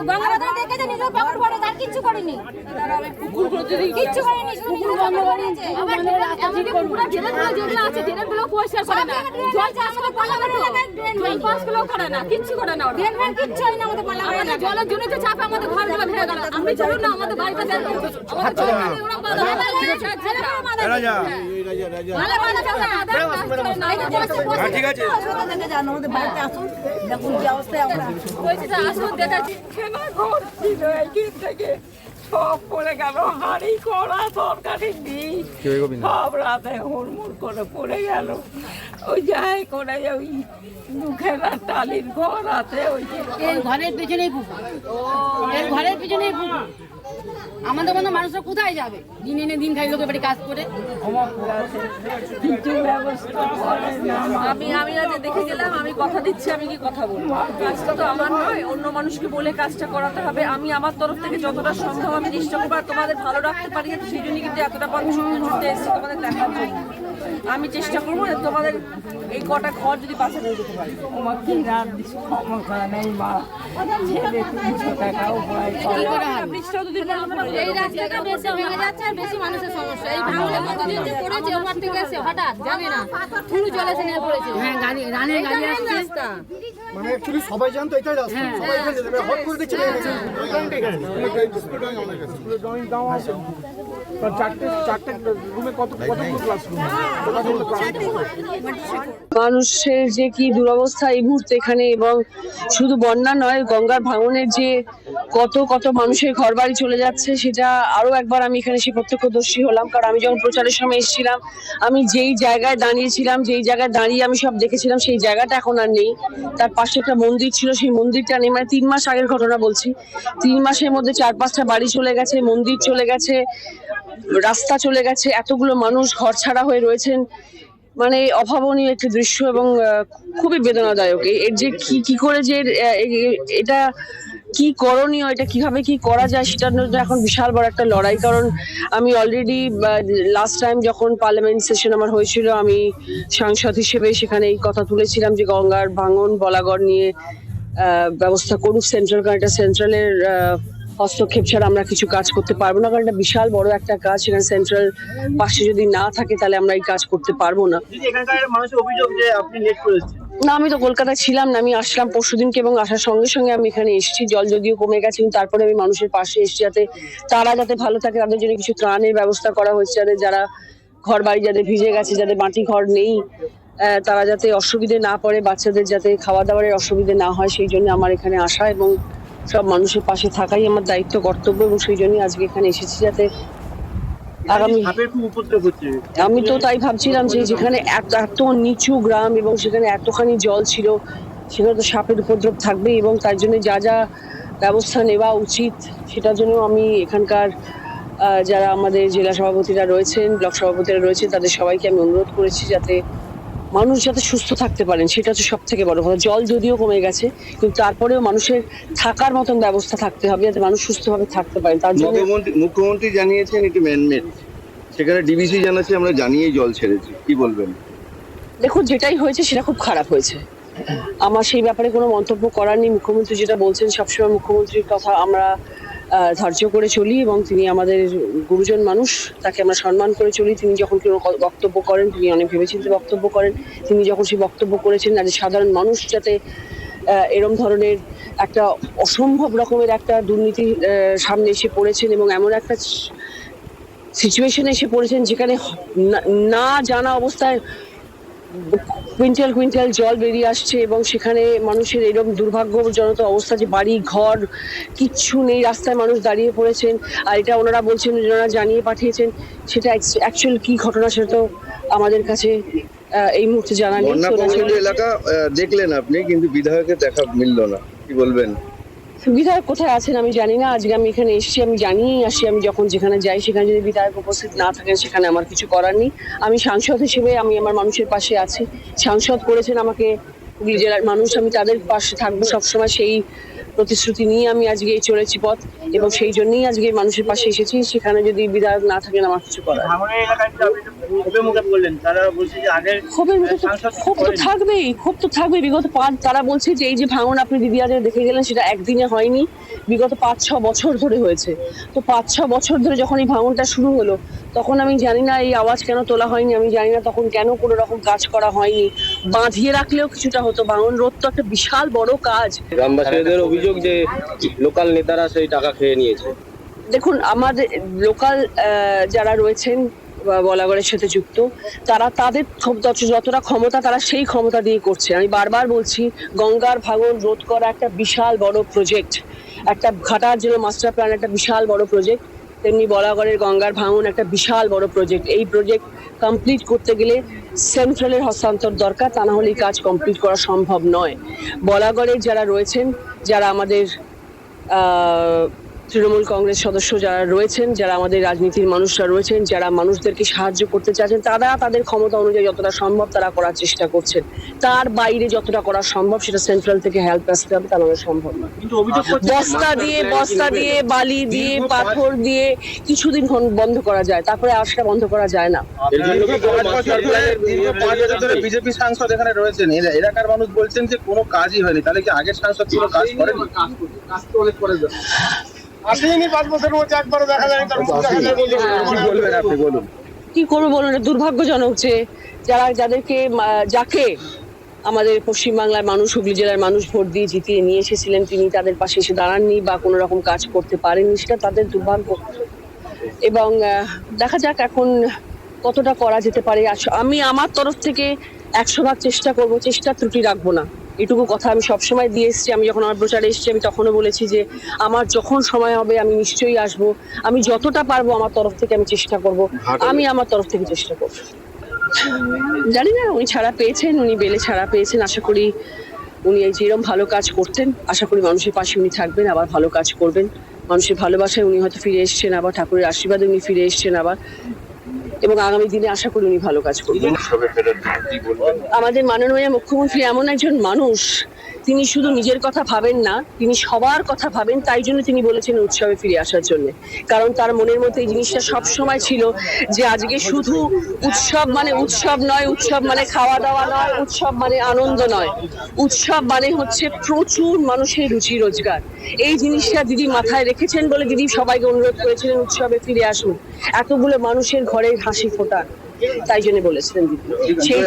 এখানে গঙ্গাবাদনে দেখেছে নিজের পকেট ভরে আর কিচ্ছু করেনি। কিচ্ছু করেনি শুধু নিজের পকেট ভরেছে কিচ্ছু করে না ড্রেন ফ্রেন কিচ্ছু হয় না আমাদের পাল্লা করে আমাদের জলের জন্য তো চাপে আমাদের ঘরগুলো ভেঙে গেল। আমি চলুন না আমাদের বাড়িতে দেন আমাদের চলুন না ওরকম বাধা এরা যা ভালো ভালো না হ্যাঁ, ঠিক আছে আমাদের বাড়িতে আসুন দেখুন কি অবস্থায় আমরা বলছি আসুন দেখাচ্ছি। খেলা ঘর ছিল এইখান থেকে সব পড়ে গেল। হাড়ি কড়া তরকারি ডিশ সব রাতে হুড়মুড় করে পড়ে গেল। ওই যাই করে ওই মুখেরা টালির ঘর আছে ওই ঘরের পেছনেই পুকুর। ঘরের পেছনেই পুকুর। আমাদের মতো মানুষরা কোথায় যাবে? দিন এনে দিন খাই লোকের বাড়ি কাজ করে। আমি আমি আজ দেখে গেলাম, আমি কথা দিচ্ছি, আমি কি কথা বলব? কাজটা তো আমার নয়, অন্য মানুষকে বলে কাজটা করাতে হবে। আমি আমার তরফ থেকে যতটা সম্ভব, আমি চেষ্টা করব আর তোমাদের ভালো রাখতে পারি, সেই জন্য কিন্তু এতটা মানুষ ছুটতে এসেছি, তোমাদের দেখার জন্য। আমি চেষ্টা করব যে তোমাদের এই কটা ঘর যদি বাঁচানো যেতে পারি। আমার কি রাত ক্ষমতা নেই মা ছেলে তিনশো টাকা উপায় করে দুদিন এই রাস্তাটা বেশি ভেঙে যাচ্ছে আর বেশি মানুষের সমস্যা। এই ভাঙলে কতদিন যে পড়েছে ওখান থেকে এসে হঠাৎ জানে না। ফুলু জলে এসে নিয়ে পড়েছে। হ্যাঁ গাড়ি রানের গাড়ি আসছে। মানে অ্যাকচুয়ালি সবাই জানতো এটাই রাস্তা। সবাই এখানে যেতে হট করে দেখছে লেগে গেছে ওই কারণটা এখানে। স্কুলের ড্রয়িং অনেক আছে ড্রয়িং দেওয়া আছে চারটে চারটে রুমে কত কতগুলো ক্লাসরুম মানুষের যে কি দুরবস্থা এই মুহূর্তে এখানে এবং শুধু বন্যা নয়, গঙ্গার ভাঙনের যে কত কত মানুষের ঘর বাড়ি চলে যাচ্ছে, সেটা আরও একবার আমি এখানে সে প্রত্যক্ষদর্শী হলাম। কারণ আমি যখন প্রচারের সময় এসেছিলাম, আমি যেই জায়গায় দাঁড়িয়েছিলাম, যেই জায়গায় দাঁড়িয়ে আমি সব দেখেছিলাম, সেই জায়গাটা এখন আর নেই। তার পাশে একটা মন্দির ছিল, সেই মন্দিরটা নেই। মানে তিন মাস আগের ঘটনা বলছি। তিন মাসের মধ্যে চার পাঁচটা বাড়ি চলে গেছে, মন্দির চলে গেছে। রাস্তা চলে গেছে, এতগুলো মানুষ ঘর ছাড়া হয়ে রয়েছেন। মানে অভাবনীয় একটি দৃশ্য এবং খুবই বেদনাদায়ক। এর যে কি কি করে যে এটা কি করণীয়, এটা কীভাবে কি করা যায়, সেটার জন্য এখন বিশাল বড় একটা লড়াই। কারণ আমি অলরেডি লাস্ট টাইম যখন পার্লামেন্ট সেশন আমার হয়েছিল, আমি সাংসদ হিসেবে সেখানে এই কথা তুলেছিলাম যে গঙ্গার ভাঙন, বলাগড় নিয়ে ব্যবস্থা করুক সেন্ট্রাল কারণ এটা সেন্ট্রালের হস্তক্ষেপ ছাড়া আমরা কিছু কাজ করতে পারব না কারণ এটা বিশাল বড় একটা কাজ সেখানে সেন্ট্রাল পাশে যদি না থাকে তাহলে আমরা এই কাজ করতে পারব না। মানুষের অভিযোগ যে আপনি লেট করেছেন না আমি তো কলকাতায় ছিলাম না আমি আসলাম পরশুদিনকে এবং আসার সঙ্গে সঙ্গে আমি এখানে এসেছি জল যদিও কমে গেছে কিন্তু তারপরে আমি মানুষের পাশে এসেছি যাতে তারা যাতে ভালো থাকে তাদের জন্য কিছু ত্রাণের ব্যবস্থা করা হয়েছে যাতে যারা ঘর বাড়ি যাদের ভিজে গেছে যাদের মাটি ঘর নেই তারা যাতে অসুবিধে না পড়ে বাচ্চাদের যাতে খাওয়া দাওয়ার অসুবিধে না হয় সেই জন্য আমার এখানে আসা এবং সব মানুষের পাশে থাকাই আমার দায়িত্ব কর্তব্য এবং সেই জন্যই আজকে এখানে এসেছি যাতে আগামী আমি তো তাই ভাবছিলাম যে যেখানে এত এত নিচু গ্রাম এবং সেখানে এতখানি জল ছিল সেখানে তো সাপের উপদ্রব থাকবেই এবং তার জন্য যা যা ব্যবস্থা নেওয়া উচিত সেটার জন্য আমি এখানকার যারা আমাদের জেলা সভাপতিরা রয়েছেন ব্লক সভাপতিরা রয়েছেন তাদের সবাইকে আমি অনুরোধ করেছি যাতে মানুষ যাতে সুস্থ থাকতে পারেন সেটা হচ্ছে সব থেকে বড় কথা। জল যদিও কমে গেছে কিন্তু তারপরেও মানুষের থাকার মতন ব্যবস্থা থাকতে হবে যাতে মানুষ সুস্থভাবে থাকতে পারেন। তার জন্য মুখ্যমন্ত্রী জানিয়েছেন এটি ম্যানমেড। সেখানে ডিবিসি জানাচ্ছে আমরা জানিয়েই জল ছেড়েছি। কি বলবেন? দেখুন যেটাই হয়েছে সেটা খুব খারাপ হয়েছে। আমার সেই ব্যাপারে কোনো মন্তব্য করার নেই। মুখ্যমন্ত্রী যেটা বলছেন সবসময় মুখ্যমন্ত্রীর কথা আমরা ধার্য করে চলি এবং তিনি আমাদের গুরুজন মানুষ, তাকে আমরা সম্মান করে চলি। তিনি যখন কোনো বক্তব্য করেন, তিনি অনেক ভেবেচিন্তে বক্তব্য করেন। তিনি যখন সেই বক্তব্য করেছেন আর সাধারণ মানুষ যাতে এরম ধরনের একটা অসম্ভব রকমের একটা দুর্নীতি সামনে এসে পড়েছেন এবং এমন একটা সিচুয়েশনে এসে পড়েছেন যেখানে না জানা অবস্থায় কুইন্টাল কুইন্টাল জল বেরিয়ে আসছে এবং সেখানে মানুষের এরকম দুর্ভাগ্যজনক অবস্থা যে বাড়ি ঘর কিচ্ছু নেই রাস্তায় মানুষ দাঁড়িয়ে পড়েছেন। আর এটা ওনারা বলছেন ওনারা জানিয়ে পাঠিয়েছেন। সেটা অ্যাকচুয়াল কি ঘটনা সেটা তো আমাদের কাছে এই মুহূর্তে জানা নেই। এলাকা দেখলেন আপনি কিন্তু বিধায়কের দেখা মিলল না। কি বলবেন? বিধায়ক কোথায় আছেন আমি জানি না। আজকে আমি এখানে এসেছি, আমি জানিয়েই আসি। আমি যখন যেখানে যাই, সেখানে যদি বিধায়ক উপস্থিত না থাকেন, সেখানে আমার কিছু করার নেই। আমি সাংসদ হিসেবে আমি আমার মানুষের পাশে আছি। সাংসদ করেছেন আমাকে হুগলি জেলার মানুষ, আমি তাদের পাশে থাকব সবসময়। সেই প্রতিশ্রুতি নিয়ে আমি আজকে চলেছি পথ এবং সেই জন্যই আজকে মানুষের পাশে এসেছি। সেখানে যদি বিধায়ক না থাকেন, আমার কিছু করার ক্ষোভের মুখে বললেন তারা বলছে যে আগের ক্ষোভের মুখে ক্ষোভ তো থাকবেই ক্ষোভ তো থাকবেই। বিগত পাঁচ তারা বলছে যে এই যে ভাঙন আপনি দিদি আজ দেখে গেলেন সেটা একদিনে হয়নি। বিগত পাঁচ ছ বছর ধরে হয়েছে। তো পাঁচ ছ বছর ধরে যখন এই ভাঙনটা শুরু হলো তখন আমি জানি না এই আওয়াজ কেন তোলা হয়নি। আমি জানি না তখন কেন কোনো রকম কাজ করা হয়নি। বাঁধিয়ে রাখলেও কিছুটা হতো। ভাঙন রোধ তো একটা বিশাল বড় কাজ। গ্রামবাসীদের অভিযোগ যে লোকাল নেতারা সেই টাকা খেয়ে নিয়েছে। দেখুন আমাদের লোকাল যারা রয়েছেন বলাগড়ের সাথে যুক্ত, তারা তাদের যতটা ক্ষমতা তারা সেই ক্ষমতা দিয়ে করছে। আমি বারবার বলছি, গঙ্গার ভাঙন রোধ করা একটা বিশাল বড় প্রজেক্ট একটা ঘাটার জন্য মাস্টার প্ল্যান একটা বিশাল বড় প্রজেক্ট তেমনি বলাগড়ের গঙ্গার ভাঙন একটা বিশাল বড় প্রজেক্ট এই প্রজেক্ট কমপ্লিট করতে গেলে সেন্ট্রালের হস্তান্তর দরকার, তা না এই কাজ কমপ্লিট করা সম্ভব নয়। বলাগড়ের যারা রয়েছেন, যারা আমাদের তৃণমূল কংগ্রেস সদস্য যারা রয়েছেন যারা আমাদের রাজনীতির মানুষরা রয়েছেন যারা মানুষদেরকে সাহায্য করতে চাচ্ছেন তারা তাদের ক্ষমতা অনুযায়ী যতটা সম্ভব তারা করার চেষ্টা করছেন। তার বাইরে যতটা করা সম্ভব সেটা সেন্ট্রাল থেকে হেল্প আসতে হবে তা নাহলে সম্ভব না। বস্তা দিয়ে বস্তা দিয়ে বালি দিয়ে পাথর দিয়ে কিছুদিন বন্ধ করা যায় তারপরে আর সেটা বন্ধ করা যায় না। বিজেপি সাংসদ এখানে রয়েছেন এলাকার মানুষ বলছেন যে কোনো কাজই হয়নি তাহলে কি আগের সাংসদ কোনো কাজ করেনি? আসেনি পাঁচ বছরের মধ্যে একবারও দেখা যায় কি বলবেন আপনি বলুন। কি করব বলুন দুর্ভাগ্যজনক যে যারা যাদেরকে যাকে আমাদের পশ্চিমবাংলার মানুষ হুগলি জেলার মানুষ ভোট দিয়ে জিতিয়ে নিয়ে এসেছিলেন তিনি তাদের পাশে এসে দাঁড়াননি বা কোনো রকম কাজ করতে পারেননি সেটা তাদের দুর্ভাগ্য। এবং দেখা যাক এখন কতটা করা যেতে পারে। আমি আমার তরফ থেকে একশো ভাগ চেষ্টা করব চেষ্টা ত্রুটি রাখব না। এটুকু কথা আমি সবসময় দিয়ে এসেছি। আমি যখন আমার প্রচারে এসেছি আমি তখনও বলেছি যে আমার যখন সময় হবে আমি নিশ্চয়ই আসব। আমি যতটা পারব আমার তরফ থেকে আমি চেষ্টা করব। আমি আমার তরফ থেকে চেষ্টা করব। জানি না উনি ছাড়া পেয়েছেন উনি বেলে ছাড়া পেয়েছেন। আশা করি উনি এই যেরকম ভালো কাজ করতেন আশা করি মানুষের পাশে উনি থাকবেন আবার ভালো কাজ করবেন। মানুষের ভালোবাসায় উনি হয়তো ফিরে এসছেন আবার ঠাকুরের আশীর্বাদে উনি ফিরে এসছেন আবার এবং আগামী দিনে আশা করি উনি ভালো কাজ করবেন। আমাদের মাননীয় মুখ্যমন্ত্রী এমন একজন মানুষ তিনি শুধু নিজের কথা ভাবেন না তিনি সবার কথা ভাবেন তাই জন্য তিনি বলেছেন উৎসবে ফিরে আসার জন্য। কারণ তার মনের মধ্যে এই জিনিসটা সব সময় ছিল যে আজকে শুধু উৎসব মানে উৎসব নয় উৎসব মানে খাওয়া দাওয়া নয় উৎসব মানে আনন্দ নয়। উৎসব মানে হচ্ছে প্রচুর মানুষের রুচি রোজগার। এই জিনিসটা দিদি মাথায় রেখেছেন বলে দিদি সবাইকে অনুরোধ করেছিলেন উৎসবে ফিরে আসুন। এতগুলো মানুষের ঘরে হাসি ফোটা তাই জন্য বলেছিলেন দিদি। সেই